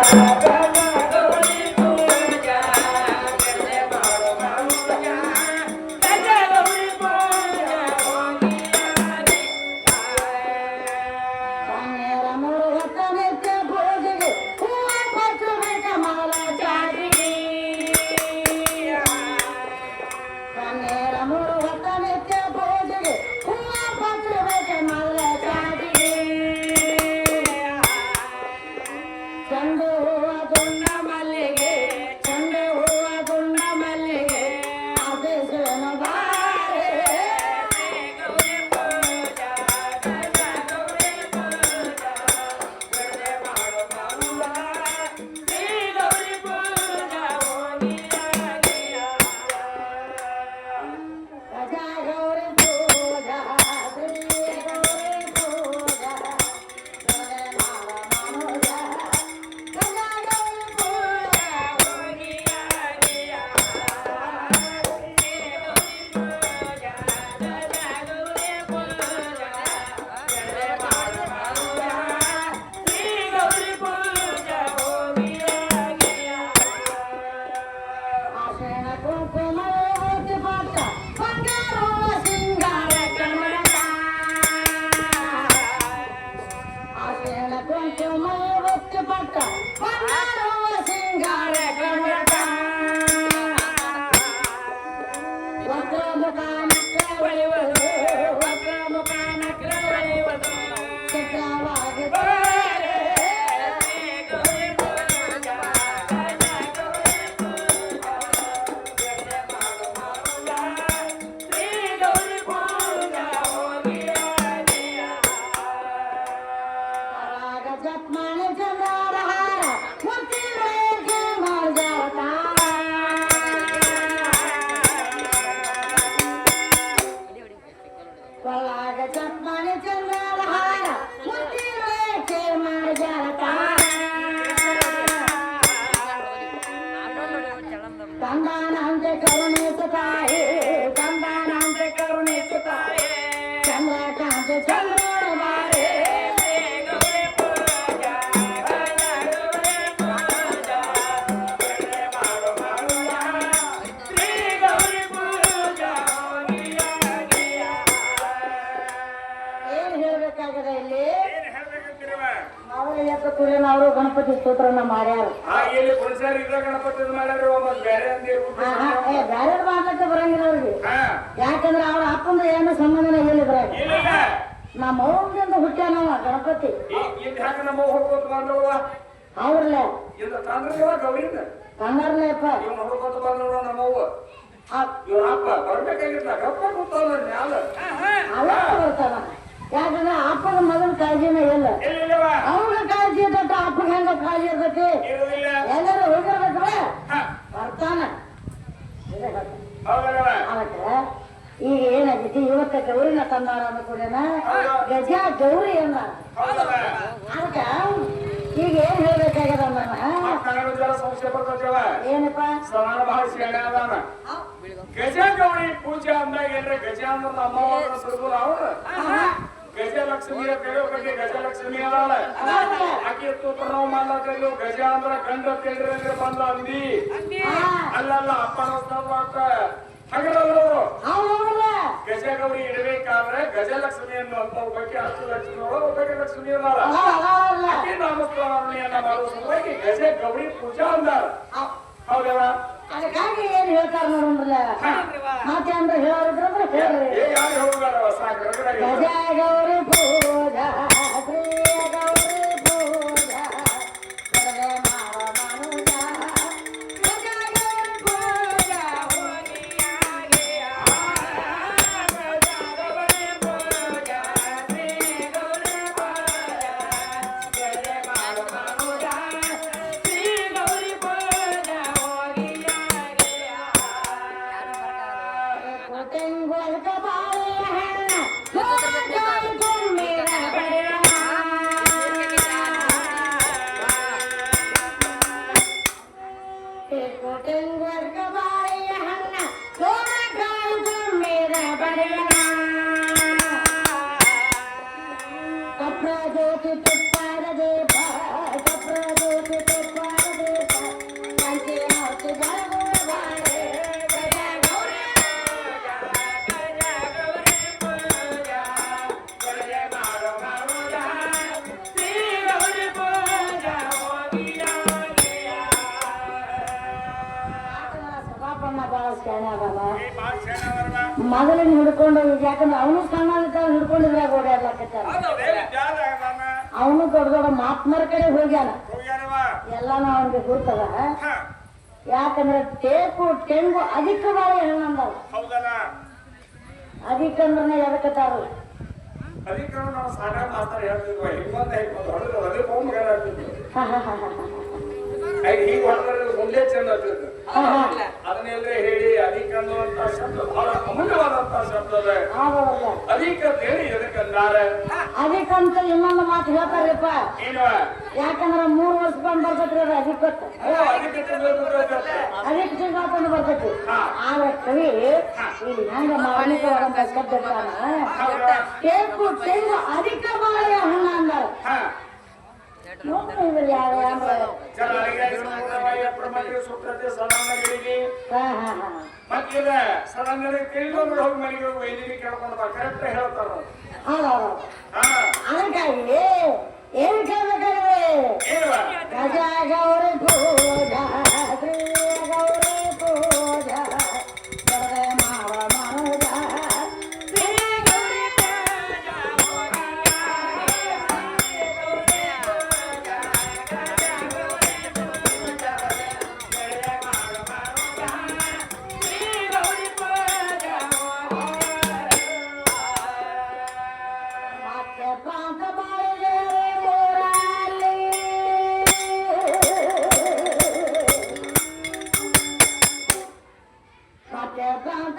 Thank you. చందానాం చే కరుణితుతాయే చందానాం చే కరుణితుతాయే చంద్రకాంత చంద్ర ಸ್ತೋತ್ರನ ಮಾರ್ಯಾರು ಆ, ಇಲ್ಲಿ ಪುರುಷರು ಇದ್ರ ಗಣಪತಿ ಮಾಡ್ಯಾರ ಒಬ್ಬ ಬೇರೆ ಹಾ, ಏ ಬರಂಗಿಲ್ಲ ಅವ್ರಿಗೆ. ಯಾಕಂದ್ರೆ ಅವ್ರ ಅಪ್ಪಂದ ಏನು ಸಂಬಂಧನ ಇಲ್ಲ ಇಲ್ಲ ನಮ್ಮ ಅವ್ರಿಂದ ಹುಟ್ಟ್ಯಾನವ ಗಣಪತಿ. ಅವ್ರಲ್ಲ ಮ್ಯಾಲ. ಅವ ಬರ್ತಾನ. ಯಾಕಂದ್ರೆ ಅಪ್ಪನ ಮಗನ ಕಾಳಜಿನೇ ಇಲ್ಲ. ಅವನ ಕಾಳಜಿ ಇದ್ದಟ್ಟ ಅಪ್ಪನ ಹೆಂಗ ಕಾಳಜಿ ಇರ್ತೈತಿ. ಎಲ್ಲರೂ ಹೋಗಿರ್ಬೇಕಲ್ಲ? ಹಾ, ಬರ್ತಾನ. ಈಗ ಏನಾಗೈತಿ ಇವತ್ತ ಗೌರಿನ ತಂದಾರ ಅಂದ ಕೂಡನ ಗಜ ಗೌರಿ ಅನ್ನ ಅದಕ್ಕ ಈಗ ಏನ್ ಹೇಳ್ಬೇಕಾಗ್ಯದ ಏನಪ್ಪ? ಸಮಾನ ಗಜ ಗೌರಿ ಪೂಜೆ ಅಂದಾಗ ಏನ್ರ ಗಜ ಅಂದ್ರೆ ಅಮ್ಮ ಅವ್ರ. ಗಜಲಕ್ಷ್ಮಿ ಕೈಯೋ ಕಡೆ ಗಜಲಕ್ಷ್ಮಿ ಅದಾಳ. ಆಕೆ ತೂತ್ರ ನಾವು ಮಾಡ್ಲಾಕೈದು ಗಜ ಅಂದ್ರ ಗಂಡ ಕೇಳ್ರಿ ಅಂದ್ರೆ ಬಂದ ಅಂದಿ ಅಲ್ಲಲ್ಲ ಅಪ್ಪನ ಹಗರಲ್ಲ ಹೌದಲ್ಲ ಗಜ ಗೌರಿ ಇಡಬೇಕಾದ್ರೆ ಗಜಲಕ್ಷ್ಮಿ ಅನ್ನುವಂತ ಒಬ್ಬಕ್ಕೆ ಹತ್ತು ಲಕ್ಷ್ಮಿ ಒಳಗೆ ಒಬ್ಬಕ್ಕೆ ಲಕ್ಷ್ಮಿ ಅದಾಳ. ಆಕೆ ನಾಮಸ್ಮರಣೆಯನ್ನ ಮಾಡುವ ಸಲುವಾಗಿ ಗಜ ಗೌರಿ ಪೂಜಾ ಅಂದಾರ ಹೌದಲ್ಲ? ಹೇಳ್ತಾರ ನೋಡ್ರಲ್ಲ. ಮತ್ತೆ ಅಂದ್ರೆ ಹೇಳೋರಿದ್ರೆ ಹೇಳ್ರಿ. ಏ ಯಾರು ಹೋಗಾರ ಸಾಕು ರಗಡಾಗಿ ಗೌರಿ ಪೂಜಾ ಬಾಳ ಹಿಡ್ಕೊಂಡು ಈಗ ಯಾಕಂದ್ರೆ ಅವನು ಸಣ್ಣ ಓಡಾಡ್ಲಾಕತ್ತಾರ ಜಾಗ ಅದಾನ? ಅವನು ದೊಡ್ಡ ದೊಡ್ಡ ಮಾತ್ಮರ ಕಡೆ ಹೋಗ್ಯಾನ. ಎಲ್ಲಾನೂ ಅವನಿಗೆ ಗುರ್ತದ ಯಾಕಂದ್ರೆ ಟೇಪು ಟೆಂಗು ಅಧಿಕ ಬಾರಿ ಹೆಣ್ಣಂದಲ್ಲ ಅಧಿಕ ಅಂದ್ರೆ ಎದಕತ್ತಾರ? ಅಧಿಕ ನಾವು ಸಾಧಾರಣ ಮಾಸ್ತರ್ ಹೇಳ್ತಿದ್ವ, ಹಿಂಗೊಂದ್ ಹಿಂಗೊಂದ್ ಹೊಡೆದು ಅದಕ್ಕೆ ಹೋಗ್ ಮಗ ಹೇಳ್ತಿದ್ವು. ಐ- ಹೀಗ್ ಹೊಡೆದ್ರೆ ಮುಂದೆ ಚಂದ. ಅದನ್ನೆಲ್ಲೇ ಹೇಳಿ ಅಧಿಕ ಅನ್ನುವಂತ ಶಬ್ದ ಬಹಳ ಅಮೂಲ್ಯವಾದಂತ ಶಬ್ದ ಅದ. ಅಧಿಕ ಅಂತ ಹೇಳಿ ಎದಕ್ಕಂದಾರೆ? ಅಂತ ಇನ್ನೊಂದು ಮಾತು ಹೇಳ್ತಾರಪ್ಪ. ಯಾಕಂದ್ರ ಮೂರ್ ವರ್ಷ ಬರ್ತೈತ್ರಿ ಅದು ಅಧಿಕ ಅಧಿಕ ಸಿಂಗಾಕೊಂಡ್ ಬರ್ತೈತಿ. ಆದ್ರೆ ಕವಿ ಇಲ್ಲಿ ಹೆಂಗ ಮಾರ್ಮಿಕವಾದಂತ ಶಬ್ದ ಅಧಿಕ ಬಾಳೆಯ ಹಣ್ಣ ಅಂದಾರ. ಮತ್ತಿದ ಸಡನ್ಲಿ ತಿಳಿದೊಂದು ಹೋಗಿ ಮನೆಗೆ ವೈದ್ಯರಿಗೆ ಕೇಳ್ಕೊಂಡು ಕರೆಕ್ಟ್ ಹೇಳ್ತಾರ ಅವ್ರು. ಹೌದೌದು ಹಾ. ಅದಕ್ಕಾಗಿ ಏನ್ ಕೇಳ್ಬೇಕಾದ್ರೆ ಗಜ ಗೌರಿ ಮತ್ತೆ ಪ್ರಾಂತ